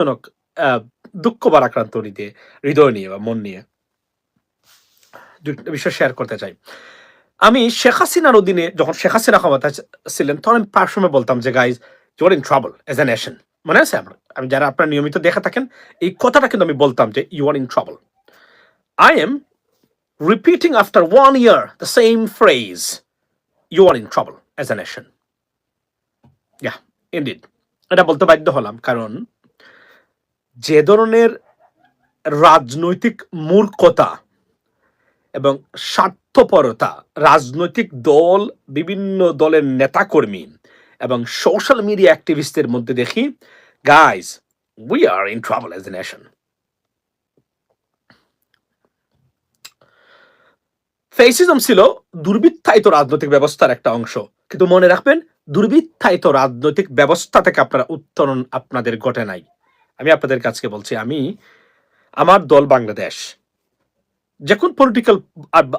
জনক দুঃখ বারাক্রান্ত হৃদয়ে, হৃদয় নিয়ে বা মন নিয়ে। বিষয় শেয়ার করতে চাই। আমি শেখ হাসিনার অধীনে যখন শেখ হাসিনা ক্ষমতা ছিলেন, তখন আমি প্রায় সময় বলতাম যে guys your in trouble as a nation মনে আছে আমার? আমি যারা আপনার নিয়মিত দেখে থাকেন, এই কথাটা কিন্তু আমি বলতাম যে you are in trouble I am repeating after one year the same phrase you are in trouble as a nation yeah indeed এটা বলতে বাধ্য হলাম, কারণ যে ধরনের রাজনৈতিক মূর্খতা এবং স্বার্থপরতা রাজনৈতিক দল, বিভিন্ন দলের নেতাকর্মী এবং সোশ্যাল মিডিয়া অ্যাক্টিভিস্টদের মধ্যে দেখি guys we are in travel as a nation fascism ছিল দুর্বৃত্তায়িত রাজনৈতিক ব্যবস্থার একটা অংশ। কিন্তু মনে রাখবেন, দুর্বৃত্তায়িত রাজনৈতিক ব্যবস্থা থেকে আপনারা উত্তরণ আপনাদের ঘটে নাই। আমি আপনাদের কাছকে বলছি, আমি আমার দল বাংলাদেশ, যে কোন পলিটিক্যাল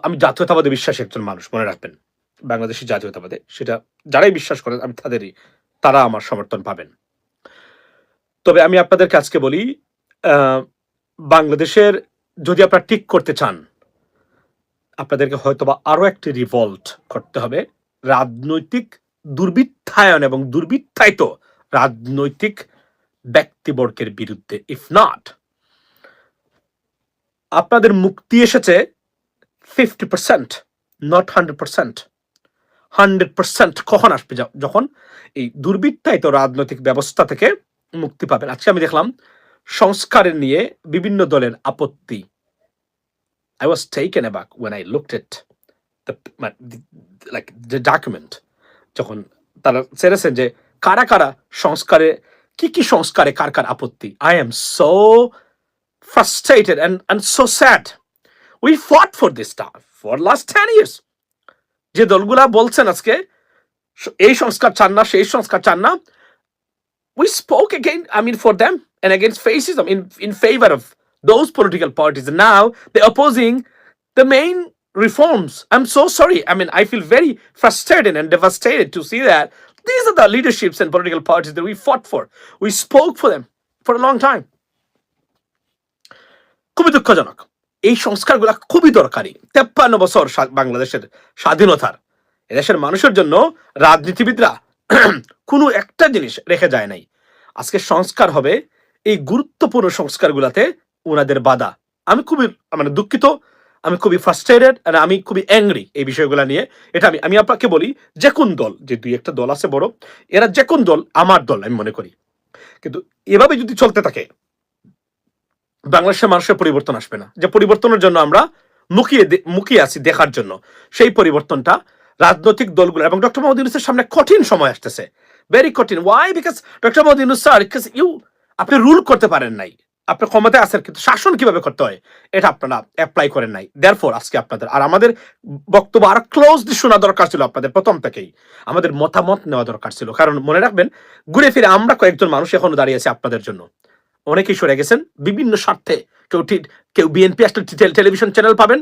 আমি জাতীয়তাবাদে বিশ্বাসী একজন মানুষ, মনে রাখবেন, বাংলাদেশি জাতীয়তাবাদে, সেটা যারাই বিশ্বাস করেন, আমি তাদেরই, তারা আমার সমর্থন পাবেন। তবে আমি আপনাদের কাছকে বলি বাংলাদেশের যদি আপনারা ঠিক করতে চান, আপনাদেরকে হয়তোবা আরও একটি রিভল্ট করতে হবে, রাজনৈতিক দুর্বৃত্তায়ন এবং দুর্বৃত্তায়িত রাজনৈতিক ব্যক্তিবর্গের বিরুদ্ধে ইফ নট আপনাদের মুক্তি এসেছে fifty percent not hundred percent hundred percent কখন আসবে? যখন এই দুর্বৃত্তায়িত রাজনৈতিক ব্যবস্থা থেকে মুক্তি পাবেন। আজকে আমি দেখলাম সংস্কারের নিয়ে বিভিন্ন দলের আপত্তি। I was taken aback when I looked it like the document যখন তারা ছেড়েছেন যে কারা কারা সংস্কারে কি কি সংস্কারে কার কার আপত্তি I am so frustrated and, and so sad. We fought for this stuff for last 10 years. যে দলগুলা বলছেন আজকে স- এই সংস্কার চান না সেই সংস্কার চান না we spoke again i mean for them and against fascism in, in favor of those political parties and now they're opposing the main reforms i'm so sorry i mean i feel very frustrated and devastated to see that these are the leaderships and political parties that we fought for. We spoke for them for a long time. খুবই দুঃখজনক। এই সংস্কারগুলো খুবই দরকারি। তেপ্পান্ন বছর বাংলাদেশের স্বাধীনতার। এদেশের মানুষের জন্য রাজনীতিবিদরা কোনো একটা জিনিস রেখে যায় নাই। আজকে সংস্কার হবে। এই গুরুত্বপূর্ণ সংস্কারগুলোতে ওনাদের বাধা। আমি খুবই মানে দুঃখিত আমি খুবই ফ্রাস্ট্রেটেড আর আমি খুবই অ্যাংরি এই বিষয়গুলো নিয়ে। এটা আমি আমি আপনাকে বলি যে কোন দল, যে দুই একটা দল আছে বড়, এরা যে কোন দল, আমার দল, আমি মনে করি। কিন্তু এভাবে যদি চলতে থাকে, বাংলাদেশের মানুষের পরিবর্তন আসবে না। যে পরিবর্তনের জন্য আমরা মুখিয়ে মুখিয়ে আছি দেখার জন্য। সেই পরিবর্তনটা রাজনৈতিক দলগুলো, এবং ডক্টর মোহাম্মদ ইউনুসের সামনে কঠিন সময় আসতেছে। ভেরি কঠিন। Why because doctor Mohammad Yunus sir you আপনি রুল করতে পারেন নাই। আপনি ক্ষমতায় আছেন কিন্তু শাসন কীভাবে করতে হয়, এটা আপনারা অ্যাপ্লাই করেন নাই। দেয়ারফর আজকে আপনাদের, আর আমাদের বক্তব্য আরও ক্লোজলি শোনা দরকার ছিল আপনাদের প্রথম থেকেই। আমাদের মতামত নেওয়া দরকার ছিল। কারণ মনে রাখবেন, ঘুরে ফিরে আমরা কয়েকজন মানুষ এখনও দাঁড়িয়ে আছে আপনাদের জন্য। অনেকেই সরে গেছেন, বিভিন্ন স্বার্থে। কেউ কেউ বিএনপি আসলে টেলিভিশন চ্যানেল পাবেন,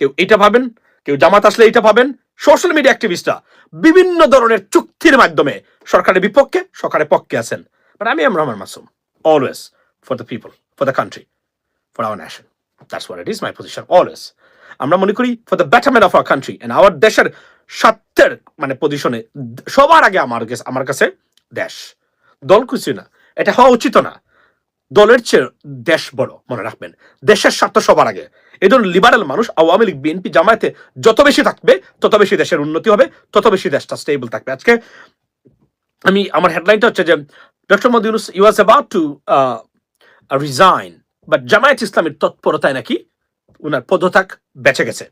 কেউ এটা পাবেন, কেউ জামাত আসলে এটা পাবেন সোশ্যাল মিডিয়া অ্যাক্টিভিস্টরা বিভিন্ন ধরনের চুক্তির মাধ্যমে সরকারের বিপক্ষে, সরকারের পক্ষে আছেন। বাট আমি M Rahman Masum always for the people for the country for our nation that's what it is my position always আমরা মনে করি for the betterment of our country and our দেশের স্বার্থের মানে পজিশনে সবার আগে আমার কাছে আমার কাছে দেশ। দল কিছু না, এটা হওয়া উচিত না। দলের চেয়ে দেশ বড়, মনে রাখবেন। দেশের স্বার্থ সবার আগে। এই ধরনের লিবারেল মানুষ আওয়ামী লীগ বিএনপি জামায়াতে যত বেশি থাকবে, তত বেশি দেশের উন্নতি হবে, তত বেশি দেশটা স্টেবল থাকবে। আজকে আমি, আমার হেডলাইনটা হচ্ছে যে doctor Modi Yunus you was about to resign বা জামায়াত ইসলামের তৎপরতায় নাকি উনার পদত্যাগ বেঁচে গেছে।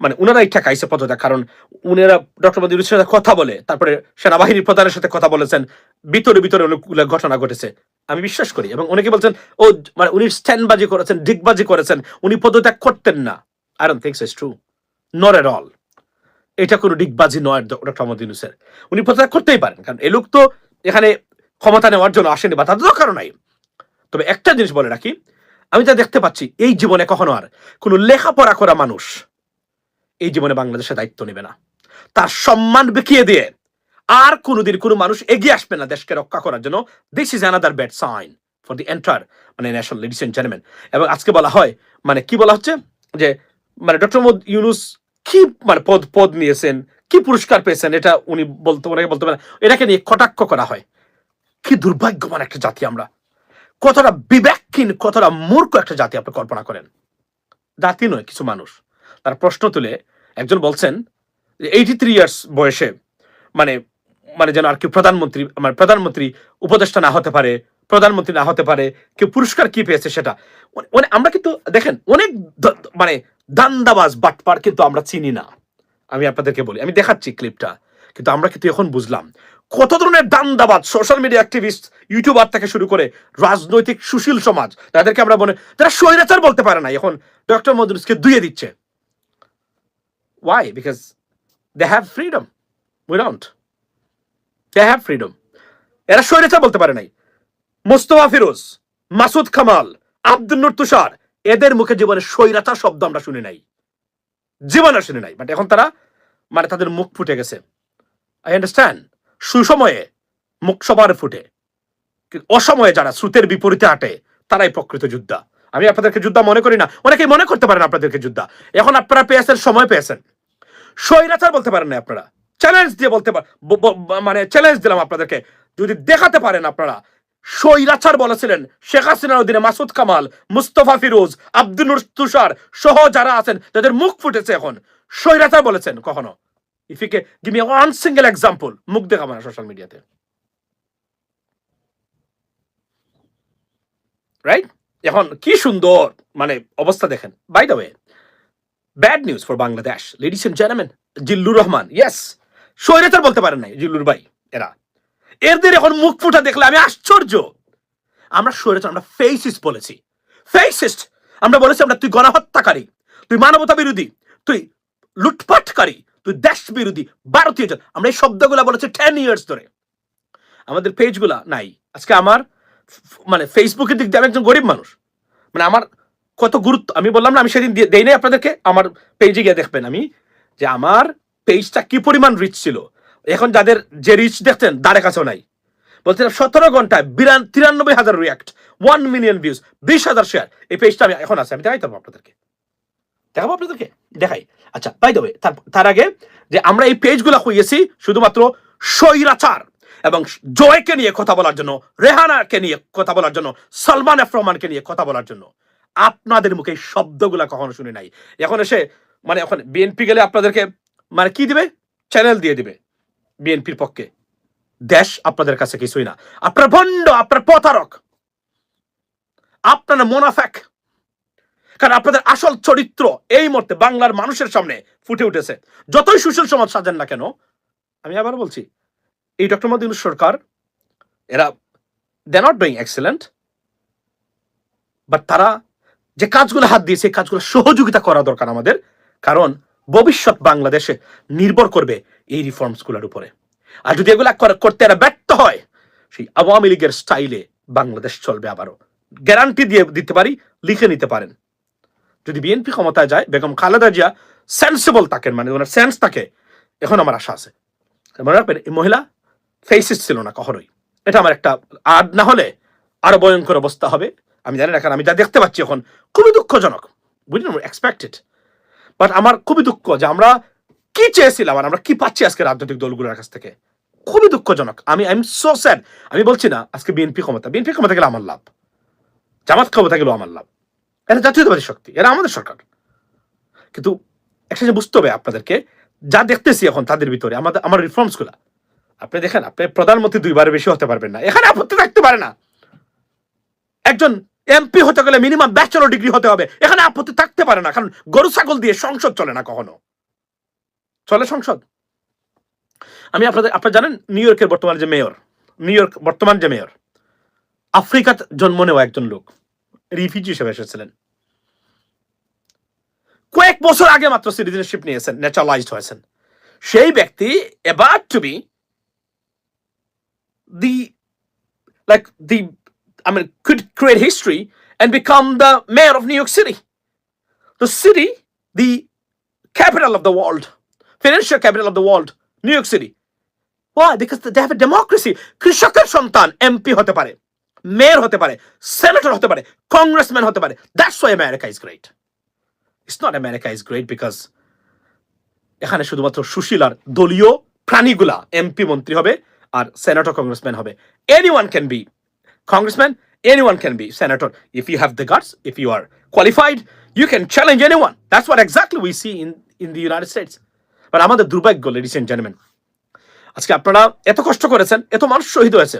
মানে উনারাই ঠেকাইছে পদত্যাগ, কারণ উনারা ডক্টর মোদী সাথে কথা বলে, তারপরে সেনাবাহিনীর প্রধানের সাথে কথা বলেছেন, ভিতরে ভিতরে অনেকগুলো ঘটনা ঘটেছে। আমি বিশ্বাস করি, এবং অনেকে বলছেন, ও মানে উনি স্ট্যান্ডবাজি করেছেন, ডিগবাজি করেছেন, উনি পদত্যাগ করতেন না। I don't things it's true not at all এটা কোনো ডিগবাজি নয় ডক্টর মোহাম্মদ উনি পদত্যাগ করতেই পারেন, কারণ এ লোক তো এখানে ক্ষমতা নেওয়ার জন্য আসেনি, বা তাদের দরকারও নাই। তবে একটা জিনিস বলে রাখি, আমি যা দেখতে পাচ্ছি, এই জীবনে কখনো আর কোনো লেখাপড়া করা মানুষ এই জীবনে বাংলাদেশে দায়িত্ব নেবে না। তার সম্মান বিকিয়ে দিয়ে আর কোনোদিন কোনো মানুষ এগিয়ে আসবে না দেশকে রক্ষা করার জন্য। This is another bad sign for the enter মানে ন্যাশনাল লেডিস এন্ড জেন্টলম্যান এবং আজকে বলা হয় মানে কি বলা হচ্ছে? যে মানে ডক্টর মোহাম্মদ ইউনুস কি মানে পদ পদ নিয়েছেন, কি পুরস্কার পেয়েছেন, এটা উনি বলতে বলতে পারেন, এটাকে নিয়ে কটাক্ষ করা হয়। কি দুর্ভাগ্যবান একটা জাতি আমরা। কতটা বিবেকহীন, কতটা মূর্খ একটা জাতি আপনি কল্পনা করেন। জাতি নয়, কিছু মানুষ। তার প্রশ্ন তুলে, একজন বলছেন এইটি থ্রি ইয়ার্স বয়সে মানে মানে যেন আর কি প্রধানমন্ত্রী মানে প্রধানমন্ত্রী উপদেষ্টা না হতে পারে, প্রধানমন্ত্রী না হতে পারে, কেউ পুরস্কার কি পেয়েছে সেটা। মানে- মানে আমরা কিন্তু, দেখেন, অনেক মানে দান্দাবাজ, বাটপার কিন্তু আমরা চিনি না। আমি আপনাদেরকে বলি, আমি দেখাচ্ছি ক্লিপটা কিন্তু আমরা কিন্তু এখন বুঝলাম কত ধরনের দান্দাবাজ সোশ্যাল মিডিয়া অ্যাক্টিভিস্ট ইউটিউবার থেকে শুরু করে রাজনৈতিক সুশীল সমাজ, তাদেরকে আমরা মনে যারা স্বৈরাচার বলতে পারে না। এখন ডক্টর মদুরুসকে দুয়ে দিচ্ছে। Why because they have freedom we don't they have freedom এরা স্বৈরাচার বলতে পারে নাই। মোস্তফা ফিরোজ, মাসুদ কামাল, আব্দুল নুর তুষার, এদের মুখে জীবনে স্বৈরাচার শব্দ আমরা শুনি নাই। জীবনে শুনি নাই বাট এখন তারা মানে তাদের মুখ ফুটে গেছে। আই আন্ডারস্ট্যান্ড সুসময়ে মুখ সবার ফুটে অসময়ে যারা স্রোতের বিপরীতে আটে, তারাই প্রকৃত যোদ্ধা। আমি আপনাদেরকে যোদ্ধা মনে করি না। অনেকেই মনে করতে পারেন আপনাদেরকে যোদ্ধা। এখন আপনারা পেয়েছেন, সময় পেয়েছেন। স্বৈরাচার বলতে পারেন না আপনারা। চ্যালেঞ্জ দিয়ে বলতে মানে চ্যালেঞ্জ দিলাম আপনাদেরকে। যদি দেখাতে পারেন আপনারা। স্বৈরাচার বলেছিলেন শেখ হাসিনার অধীনে মাসুদ কামাল, মুস্তফা ফিরোজ, আব্দুল তুষার সহ যারা আছেন, যাদের মুখ ফুটেছে এখন, স্বৈরাচার বলেছেন কখনো। If you can give me one single example মুখ দেখাবো না সোশ্যাল মিডিয়াতে রাইট এখন কি সুন্দর মানে অবস্থা দেখেন। By the way bad news for Bangladesh ladies and gentleman Zillur Rahman yes স্বৈরাচার বলতে পারেন নাই, জিল্লুর ভাই, এরা। এদের এখন মুখ ফুটা দেখলে আমি আশ্চর্য। আমরা স্বৈরাচার, আমরা ফেসিস্ট বলেছি। ফেসিস্ট আমরা বলেছি আমরা তুই গণহত্যাকারী, তুই মানবতা বিরোধী তুই লুটপাটকারী তুই দেশ বিরোধী, ভারতীয় জাত। আমরা এই শব্দগুলো বলেছি টেন ইয়ার্স ধরে। আমাদের পেজগুলা নাই। আজকে আমার মানে ফেসবুকের দিক দিয়ে আমি একজন গরিব মানুষ। মানে আমার কত গুরুত্ব, আমি বললাম না, আমি সেদিন দেই নাই আপনাদেরকে, আমার পেজে গিয়ে দেখবেন আমি যে আমার পেজটা কি পরিমাণ রিচ ছিল। এখন যাদের যে রিচ দেখতেন দাঁড়ে কাছেও নাই। বলছিলাম সতেরো ঘন্টায় বিরান, তিরানব্বই হাজার রিয়াক্ট ওয়ান মিলিয়ন ভিউজ বিশ হাজার শেয়ার এই পেজটা আমি এখন আছে, আমি দেখাই পারব আপনাদেরকে। দেখাবো আপনাদেরকে? দেখাই। আচ্ছা বাই দেবে তার আগে যে আমরা এই পেজগুলো খুঁজেছি, শুধুমাত্র স্বৈরাচার এবং জয়কে নিয়ে কথা বলার জন্য, রেহানাকে নিয়ে কথা বলার জন্য, সলমান এফ রহমানকে নিয়ে কথা বলার জন্য। আপনাদের মুখে শব্দগুলা কখনো শুনি নাই। এখন এসে মানে এখন বিএনপি গেলে আপনাদেরকে মানে কি দিবে? চ্যানেল দিয়ে দিবে বিএনপির পক্ষে। দেশ আপনাদের কাছে কিছুই না। আপনার ভণ্ড, আপনার প্রতারক, আপনার মোনাফেক কারণ আপনাদের আসল চরিত্র এই মুহূর্তে বাংলার মানুষের সামনে ফুটে উঠেছে। যতই সুশীল সমাজ সাজেন না কেন, আমি আবার বলছি, এই ডক্টর মোদী সরকার, এরা they not doing excellent but তারা যে কাজগুলো হাত দিয়েছে, এই কাজগুলো সহযোগিতা করা দরকার আমাদের, কারণ ভবিষ্যৎ বাংলাদেশে নির্ভর করবে এই রিফর্মসগুলোর উপরে। আর যদি এগুলা করতে এরা ব্যর্থ হয়, সেই আওয়ামী লীগের স্টাইলে বাংলাদেশ চলবে আবারও। গ্যারান্টি দিয়ে দিতে পারি, লিখে নিতে পারেন। যদি বিএনপি ক্ষমতায় যায়, বেগম খালেদা জিয়া সেন্সেবল থাকেন মানে ওনার সেন্স থাকে এখন আমার আশা আছে। মনে রাখবেন, এই মহিলা ফেসিস ছিল না কখনোই। এটা আমার একটা আর না হলে আরও ভয়ঙ্কর অবস্থা হবে। আমি জানি না আমি যা দেখতে পাচ্ছি এখন খুবই দুঃখজনক। বুঝলেন এক্সপেক্টেড বাট আমার খুবই দুঃখ যে আমরা কি চেয়েছিলাম আর আমরা কি পাচ্ছি আজকে রাজনৈতিক দলগুলোর কাছ থেকে। খুবই দুঃখজনক। আমি আই এম সো স্যাড আমি বলছি না, আজকে বিএনপি ক্ষমতা বিএনপি ক্ষমতা গেলে আমার লাভ। জামাত ক্ষমতা গেলেও আমার লাভ। এরা জাতীয়তাবাদী শক্তি এরা আমাদের সরকার। কিন্তু একটা জিনিস বুঝতে হবে আপনাদেরকে, যা দেখতেছি এখন তাদের ভিতরে, আমাদের, আমার রিফর্মসগুলা, আপনি দেখেন, আপনি প্রধানমন্ত্রী দুইবার বেশি হতে পারবেন না, এখানে আপত্তি থাকতে পারে না। একজন এমপি হতে গেলে মিনিমাম ব্যাচেলর ডিগ্রি হতে হবে, এখানে আপত্তি থাকতে পারে না, কারণ গরু, ছাগল দিয়ে সংসদ চলে না কখনো। চলে সংসদ। আমি আপনাদের, আপনারা জানেন নিউ ইয়র্কের বর্তমান যে মেয়র নিউ ইয়র্ক বর্তমান যে মেয়র আফ্রিকাত জন্ম নেওয়া একজন লোক। রিফিউজি হিসেবে এসেছিলেন কয়েক বছর আগে মাত্র সিটিজেনশিপ নিয়েছেন ন্যাচারালাইজড হয়েছেন সেই ব্যক্তি এবার to be the like the I mean, could create history and become the mayor of New York City. The city, the capital of the world, financial capital of the world, New York City. Why? Because they have a democracy. কৃষকের সন্তান MP হতে পারে mayor হতে পারে senator হতে পারে congressman হতে পারে that's why America is great it's not America is great because এখানে শুধুমাত্র সুশীলার দলীয় প্রাণীগুলা এমপি মন্ত্রী হবে আর সেনেটর কংগ্রেসম্যান হবে anyone can be congressman, anyone can be senator. If you have the guts, if you are qualified, you can challenge anyone. That's what exactly we see in, in the United States. But আমাদের দুর্ভাগ্য ladies and gentleman আজকে আপনারা এত কষ্ট করেছেন এত মানুষ শহীদ হয়েছে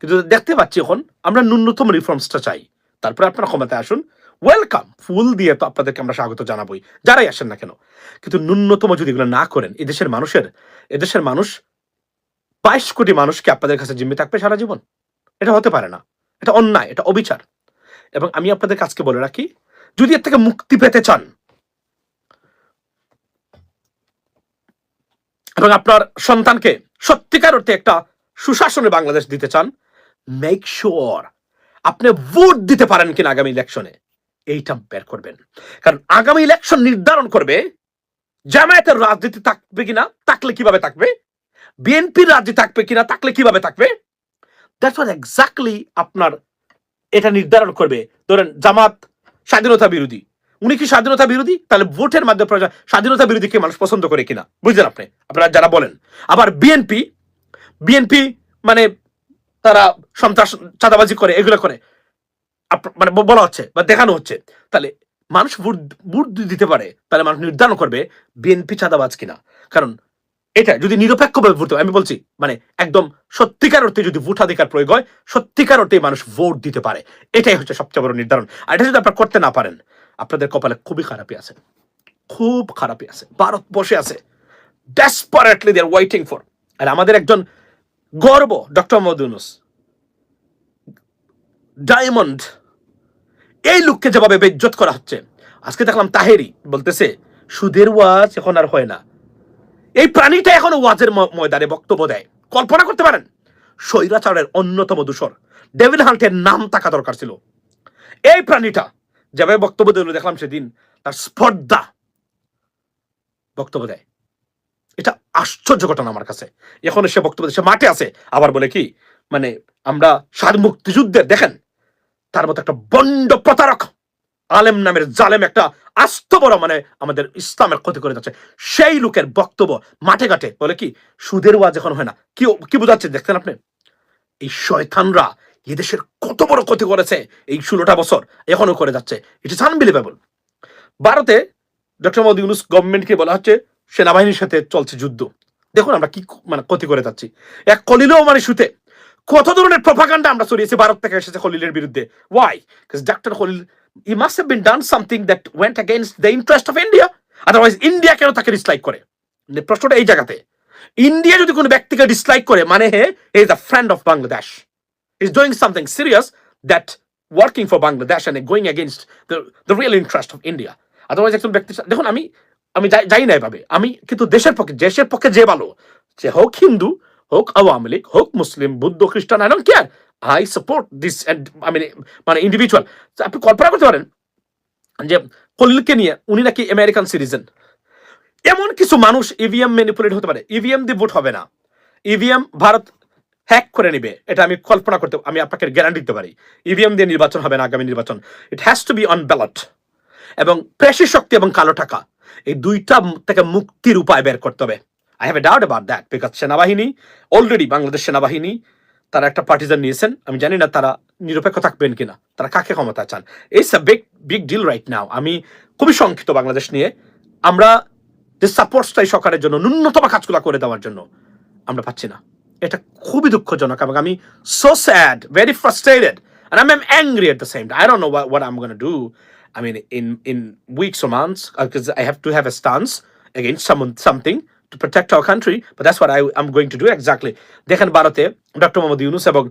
কিন্তু দেখতে পাচ্ছি এখন, আমরা ন্যূনতম রিফর্মসটা চাই। তারপরে আপনারা ক্ষমতায় আসুন। ওয়েলকাম ফুল দিয়ে তো আপনাদেরকে আমরা স্বাগত জানাবোই। যারাই আসেন না কেন? কিন্তু ন্যূনতম যদি এগুলো না করেন, এদেশের মানুষের, এদেশের মানুষ বাইশ কোটি মানুষকে আপনাদের কাছে জিম্মি থাকবে সারা জীবন। এটা হতে পারে না। এটা অন্যায়, এটা অবিচার। এবং আমি আপনাদের কাছকে বলে রাখি, যদি এর থেকে মুক্তি পেতে চান, এবং আপনার সন্তানকে সত্যিকার অর্থে একটা সুশাসনে বাংলাদেশ দিতে চান মেক শিওর আপনি ভোট দিতে পারেন কিনা আগামী ইলেকশনে এইটা বের করবেন। কারণ আগামী ইলেকশন নির্ধারণ করবে জামায়াতের রাজনীতি থাকবে কিনা, থাকলে কীভাবে থাকবে? বিএনপির রাজনীতি থাকবে কিনা, থাকলে কীভাবে থাকবে? দ্যাটস ওয়াট এক্স্যাক্টলি আপনার এটা নির্ধারণ করবে। ধরেন জামাত স্বাধীনতা বিরোধী। উনি কি স্বাধীনতা বিরোধী? তাহলে ভোটের মাধ্যমে প্রজা- স্বাধীনতা বিরোধীকে মানুষ পছন্দ করে কিনা? বুঝলেন আপনি? আপনারা যারা বলেন। আবার বিএনপি বিএনপি মানে তারা সন্ত্রাস, চাঁদাবাজি করে, এগুলো করে। মানে বলা হচ্ছে বা দেখানো হচ্ছে। তাহলে মানুষ ভোট ভোট দিতে পারে, তাহলে মানুষ নির্ধারণ করবে বিএনপি চাঁদাবাজ কিনা। কারণ এটা যদি নিরপেক্ষভাবে ভোট আমি বলছি মানে একদম সত্যিকার অর্থে যদি ভোটাধিকার প্রয়োগ হয়, সত্যিকার অর্থে মানুষ ভোট দিতে পারে। এটাই হচ্ছে সবচেয়ে বড় নির্ধারণ। আর এটা যদি আপনারা করতে না পারেন, আপনাদের কপালে খুবই খারাপই আছে। খুব খারাপই আছে। ভারত বসে আছে। Desperately they are waiting for আর আমাদের একজন গর্ব, ডক্টর মদুনুস ডায়মন্ড, এই লোককে যেভাবে বেজ্জত করা হচ্ছে, আজকে দেখলাম তাহেরি বলতেছে, সুদের ওয়াজ এখন আর হয় না। এই প্রাণীটা এখনও ওয়াজের ময়দানে বক্তব্য দেয়। কল্পনা করতে পারেন, স্বৈরাচারের অন্যতম দূষর ডেভিল হান্টের নাম থাকা দরকার ছিল। এই প্রাণীটা যেভাবে বক্তব্য দিল, দেখলাম সেদিন তার স্পর্ধা বক্তব্য দেয়। এটা আশ্চর্য ঘটনা আমার কাছে। এখন সে বক্তব্য সে মাঠে আছে, আবার বলে কি মানে আমরা স্বাধীন মুক্তিযুদ্ধের দেখেন, তার মতো একটা বন্ড প্রতারক, আলেম নামের জালেম একটা আস্ত বড় মানে আমাদের ইসলামের ক্ষতি করে যাচ্ছে। সেই লোকের বক্তব্য মাঠে ঘাটে বলে কি, সুদের ওয়াজ এখন হয় না। কি কি বোঝাচ্ছে দেখতেন আপনি? এই শয়তানরা এদেশের কত বড় ক্ষতি করেছে এই ষোলোটা বছর, এখনও করে যাচ্ছে। ইট ইস আনবিলিভেবল ভারতে ডক্টর মোদী ইউনুস গভর্নমেন্টকে বলা হচ্ছে সেনাবাহিনীর সাথে চলছে যুদ্ধ। দেখুন আমরা কি মানে ক্ষতি করে যাচ্ছি। এক কলিলেও মানে সুতে কত ধরনের প্রপাগান্ডা আমরা ছড়িয়েছি ভারত থেকে এসেছে খলিলের বিরুদ্ধে। Why doctor Khalil he must have been done something that went against the interest of India otherwise India কেন তাকে ডিসলাইক করে? মানে প্রশ্নটা এই জায়গাতে। ইন্ডিয়া যদি কোনো ব্যক্তিকে ডিসলাইক করে মানে he is the friend of Bangladesh is doing something serious that working for Bangladesh going against the, the real interest of India. Otherwise, একজন ব্যক্তি দেখুন আমি আমি যাই- না এভাবে। আমি কিন্তু দেশের পক্ষে দেশের পক্ষে যে ভালো, সে হোক হিন্দু, হোক আওয়ামী লীগ, হোক মুসলিম, বুদ্ধ, খ্রিস্টান I don't care I support this I মানে ইন্ডিভিজুয়াল আপনি কল্পনা করতে পারেন যে কলিলকে নিয়ে উনি নাকি আমেরিকান সিটিজেন এমন কিছু মানুষ ইভিএম ম্যানিপুলেট হতে পারে। ইভিএম দিয়ে ভোট হবে না। ইভিএম ভারত হ্যাক করে নিবে। এটা আমি কল্পনা করতে, আমি আপনাকে গ্যারান্টি দিতে পারি। ইভিএম দিয়ে নির্বাচন হবে না, আগামী নির্বাচন। It has to be on ballot এবং পেশি শক্তি এবং কালো টাকা। এই দুইটা থেকে মুক্তির উপায় বের করতে হবে। I have a doubt about that because সেনাবাহিনী অলরেডি বাংলাদেশ সেনাবাহিনী তারা একটা পার্টিজান নিয়েছেন। আমি জানি না তারা নিরপেক্ষ থাকবেন কিনা তারা কাকে ক্ষমতা চান। It's a big big deal right now আমি খুবই শঙ্কিত বাংলাদেশ নিয়ে। আমরা যে সাপোর্টসটাই সরকারের জন্য ন্যূনতম কাজগুলো করে দেওয়ার জন্য আমরা পাচ্ছি না। এটা খুবই দুঃখজনক এবং আমি so sad very frustrated and I'm, angry at the same time. I don't know what, what I'm going to. I mean, in, in weeks or months, because I have to have a stance against someone, something to protect our country. But that's what I, I'm going to do exactly. দেখেন ভারতে doctor Mohammad Yunus এবং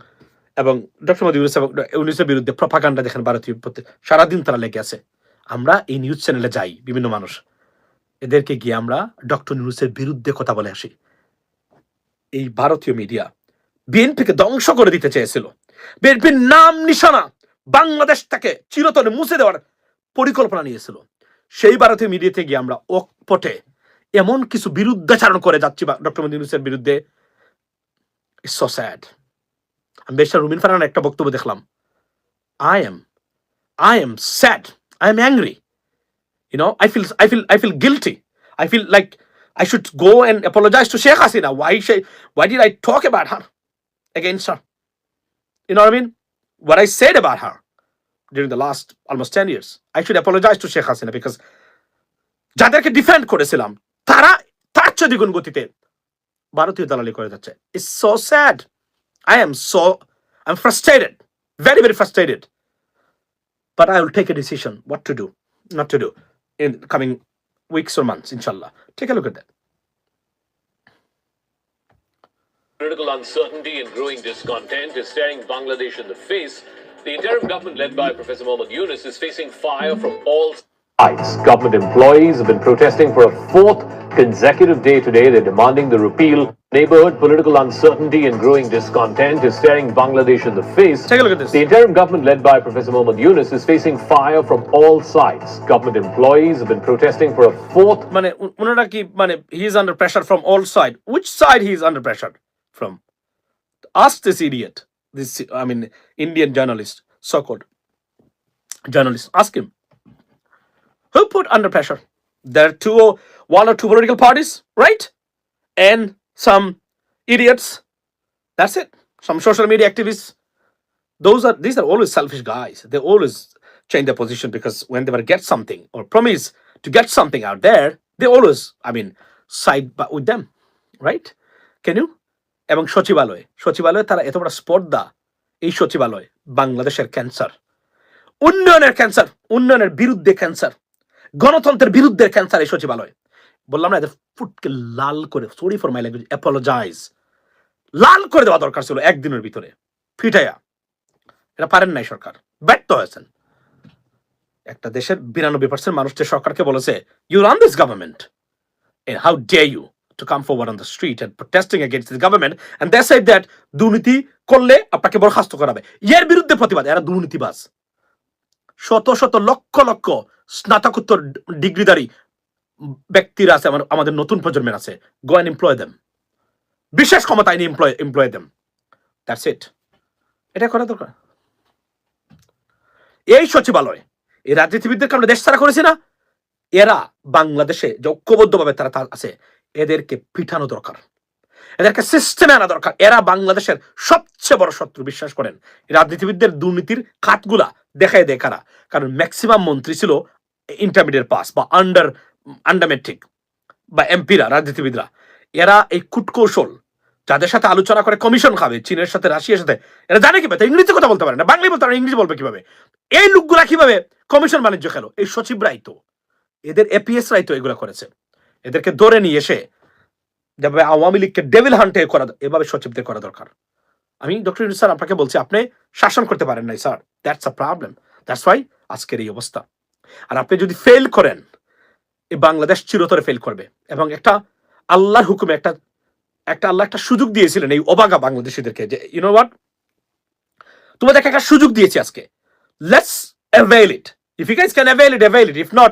এবং doctor Mohammad Yunus এবং ইউনুসের বিরুদ্ধে propaganda দেখেন ভারতীয় সারাদিন তারা লেগে আছে। আমরা এই নিউজ চ্যানেলে যাই বিভিন্ন মানুষ। এদেরকে গিয়ে আমরা ডক্টর ইউনুসের বিরুদ্ধে কথা বলে আসি। এই ভারতীয় মিডিয়া বিএনপিকে ধ্বংস করে দিতে চেয়েছিল। বিএনপির নাম নিশানা বাংলাদেশ থেকে চিরতরে মুছে দেওয়ার পরিকল্পনা নিয়েছিল। সেই ভারতীয় মিডিয়াতে গিয়ে আমরা অকপটে এমন কিছু বিরুদ্ধাচারণ করে যাচ্ছি ডক্টর মদিন হুসেনের বিরুদ্ধে। সোস্যাড আমি বেশ রুমিন ফারানের একটা বক্তব্য দেখলাম। I am I am sad I am angry you know I feel I feel I feel guilty I feel like I should go and apologise to Sheikh Hasina why say why did I talk about her against her you know I mean where I said about her during the last almost 10 years. I should apologize to Sheikh Hasina because যাদেরকে defend করেছিলাম তারা তার চেয়ে দ্বিগুণ গতিতে ভারতীয় দালালি করে যাচ্ছে it's so sad I am so I am frustrated very very frustrated but I will take a decision what to do, not to do in coming weeks or months, inshallah. Take a look at that. Political uncertainty and growing discontent is staring Bangladesh in the face. the interim government led by Professor Mohamed Yunus is facing fire from all sides. Government employees have been protesting for a fourth consecutive day today. They're demanding the repeal. Neighborhood political uncertainty and growing discontent is staring Bangladesh in the face. Take a look at this. The interim government led by Professor Mohamed Yunus is facing fire from all sides. Government employees have been protesting for a fourth. Mane, unara mane, he is under pressure from all sides. Which side he is under pressure from? Ask this idiot this I mean Indian journalist, so-called journalist. Ask him, who put under pressure? There are two, one or two political parties, right? And some idiots. That's it. Some social media activists. Those are these are always selfish guys. They always change their position because when they were get something or promise to get something out there, they always, I mean, side with them, right? Can you এবং সচিবালয়। সচিবালয়ে তারা এত বড় স্পর্ধা এই সচিবালয়, বাংলাদেশের ক্যান্সার। উন্নয়নের ক্যান্সার, উন্নয়নের বিরুদ্ধে ক্যান্সার, গণতন্ত্রের বিরুদ্ধে ক্যান্সার এই সচিবালয়। বললাম না, এদের ফুটকে লাল করে sorry for my language apologise লাল করে দেওয়া দরকার ছিল একদিনের ভিতরে। ফিটাইয়া এটা পারেন নাই সরকার। ব্যর্থ হয়েছেন। একটা দেশের বিরানব্বই পার্সেন্ট মানুষ যে সরকারকে বলেছে you run this government how dare you? To come forward on the street and protesting against the government, and they said that দুর্নীতি করলে আপনাকে বরখাস্ত করাবে এর বিরুদ্ধে প্রতিবাদ, এরা দুর্নীতিবাজ। শত শত লক্ষ লক্ষ স্নাতকোত্তর ডিগ্রিধারী ব্যক্তিরা আছে আমাদের নতুন প্রজন্মের আছে। গো অ্যান্ড এমপ্লয় দেম বিশেষ ক্ষমতা আইনি employ employ them that's it এটা করা দরকার। এই সচিবালয়, এই রাজনীতিবিদদেরকে আমরা দেশ ছাড়া করেছি না। এরা বাংলাদেশে যে ঐক্যবদ্ধভাবে তারা আছে। এদেরকে পিঠানো দরকার। এদেরকে সিস্টেমে আনা দরকার। এরা বাংলাদেশের সবচেয়ে বড় শত্রু, বিশ্বাস করেন। রাজনীতিবিদদের দুর্নীতির খাতগুলা দেখায় দেয় কারা? কারণ ম্যাক্সিমাম মন্ত্রী ছিল ইন্টারমিডিয়েট পাস বা আন্ডার আন্ডার মেট্রিক বা এমপিরা রাজনীতিবিদরা। এরা এই কূটকৌশল যাদের সাথে আলোচনা করে কমিশন খাবে, চীনের সাথে, রাশিয়ার সাথে, এরা জানে কীভাবে? তারা ইংরেজিতে কথা বলতে পারে না। বাংলায় বলতে পারে ইংরেজি বলবে কীভাবে? এই লোকগুলা কীভাবে কমিশন বাণিজ্য খেলো? এই সচিবরাই তো। এদের এপিএস রাই তো এগুলো করেছে। এদেরকে ধরে নিয়ে এসে যেভাবে আওয়ামী লীগকে ডেভিল হান্টে করা এভাবে সচিবদের করা দরকার। আমি ডক্টর স্যার আপনাকে বলছি, আপনি শাসন করতে পারেন নাই sir. That's a problem that's why আজকের এই অবস্থা। আর আপনি যদি ফেল করেন, এই বাংলাদেশ চিরতরে ফেল করবে। এবং একটা আল্লাহর হুকুমে একটা একটা আল্লাহ একটা সুযোগ দিয়েছিলেন এই অবাগা বাংলাদেশিদেরকে যে ইউনো হোয়াট তোমাদেরকে একটা সুযোগ দিয়েছি আজকে। Let's avail it if you guys can avail it avail it if not,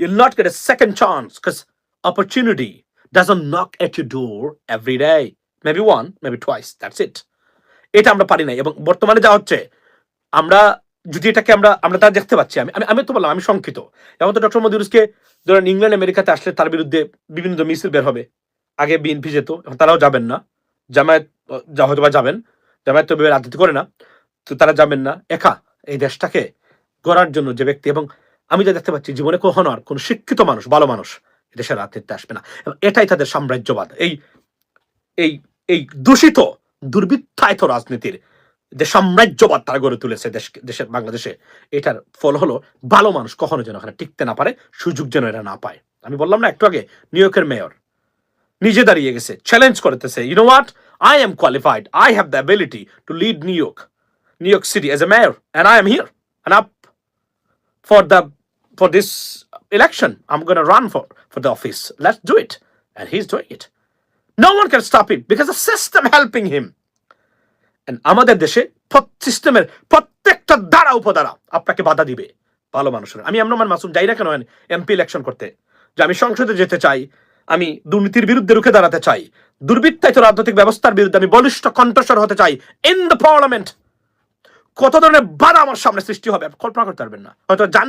you'll not get a second chance because opportunity doesn't knock at your door every day. Maybe one, maybe twice. That's it. এটা আমরা পারি নাই। এবং বর্তমানে যা হচ্ছে, আমরা যদি এটাকে আমরা আমরা তা দেখতে পাচ্ছি। আমি আমি তো বললাম, আমি শঙ্কিত। যেমন তো ডক্টর মোদিউসকে ধরেন ইংল্যান্ড, আমেরিকাতে আসলে তার বিরুদ্ধে বিভিন্ন মিছিল বের হবে। আগে বিএনপি যেত তারাও যাবেন না। জামায়াত, যা হয়তো বা যাবেন। জামায়াত তো রাজনীতি করে না। তো তারা যাবেন না। একা এই দেশটাকে গড়ার জন্য যে ব্যক্তি। এবং আমি যা দেখতে পাচ্ছি, জীবনে কখনো আর কোন শিক্ষিত মানুষ, ভালো মানুষ এদেশের রাজনীতিতে আসবে না। এটাই তাদের সাম্রাজ্যবাদ। এই এই এই দূষিত, দুর্বৃত্তায়িত রাজনীতির যে সাম্রাজ্যবাদ তারা গড়ে তুলেছে দেশ, দেশের, বাংলাদেশে, এটার ফল হলো ভালো মানুষ কখনো যেন এখানে টিকতে না পারে, সুযোগ যেন এরা না পায়। আমি বললাম না, একটু আগে নিউ ইয়র্কের মেয়র নিজে দাঁড়িয়ে গেছে চ্যালেঞ্জ করতেছে you know what I am qualified I have the ability to lead New York New York City as a mayor and I am here and up for the, for this election. I'm going to run for the office. Let's do it, and he's doing it. No one can stop him because the system helping him. And আমাদের দেশে সিস্টেমের প্রত্যেকটা দ্বারা উপদ্বারা আপনাকে বাধা দিবে ভালো মানুষের আমি এমন মাসুম যাই না কেন এমপি ইলেকশন করতে যে আমি সংসদে যেতে চাই আমি দুর্নীতির বিরুদ্ধে রুখে দাঁড়াতে চাই দুর্বৃত্তায়িত রাজনৈতিক ব্যবস্থার বিরুদ্ধে আমি বলিষ্ঠ কণ্ঠস্বর হতে চাই ইন দ্য পার্লামেন্ট কত ধরনের বাধা আমার সামনে সৃষ্টি হবে কল্পনা করতে পারবেন না হয়তো জান